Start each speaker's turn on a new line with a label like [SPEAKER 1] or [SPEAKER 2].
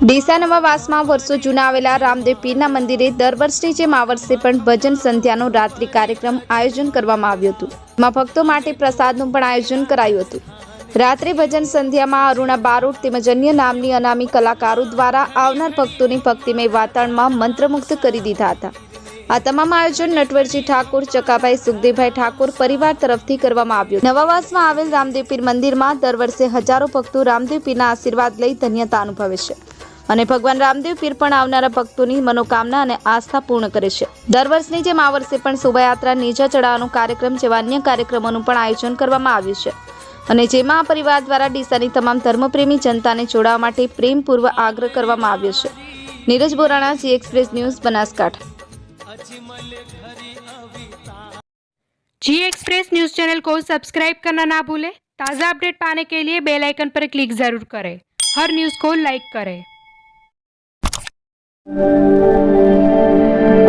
[SPEAKER 1] ડીસા નવાવાસમાં વર્ષો જૂના આવેલા રામદેવ પીરના મંદિરે દર વર્ષની જેમ આ વર્ષે પણ ભજન સંધ્યાનો રાત્રિ કાર્યક્રમ આયોજન કરવામાં આવ્યું હતું. માં ભક્તો માટે પ્રસાદનું પણ આયોજન કરાયું હતું. રાત્રે ભજન સંધ્યામાં અરુણા બારોટ તેમજ અન્ય નામની અનામી કલાકારો દ્વારા આવનાર ભક્તોની ભક્તિમય વાતાવરણમાં મંત્રમુગ્ધ કરી દીધા હતા. આ તમામ આયોજન નટવરજી ઠાકોર, ચકાભાઈ સુખદેવભાઈ ઠાકોર પરિવાર તરફથી કરવામાં આવ્યું. નવાવાસમાં આવેલ રામદેવ પીર મંદિરમાં દર વર્ષે હજારો ભક્તો રામદેવ પીરના આશીર્વાદ લઈ ધન્યતા અનુભવે છે. અને ભગવાન રામદેવ પીર પણ આવનારા ભક્તોની મનોકામના અને આસ્થા પૂર્ણ કરે છે દર વર્ષની જેમ આ વર્ષે પણ શોભાયાત્રા નીચા ચડાવવાનો કાર્યક્રમ જેવા અન્ય કાર્યક્રમોનું પણ આયોજન કરવામાં આવ્યું છે અને જેમાં આ પરિવાર દ્વારા ડીસાની તમામ ધર્મપ્રેમી જનતાને જોડાવા માટે પ્રેમપૂર્વક આગ્રહ કરવામાં આવ્યો છે Neeraj Borana ji express news Banaskantha
[SPEAKER 2] ji express news channel को सब्सक्राइब करना ना भूलें ताज़ा अपडेट पाने के लिए बेल आइकन पर क्लिक ज़रूर करें हर न्यूज़ को लाइक करें Música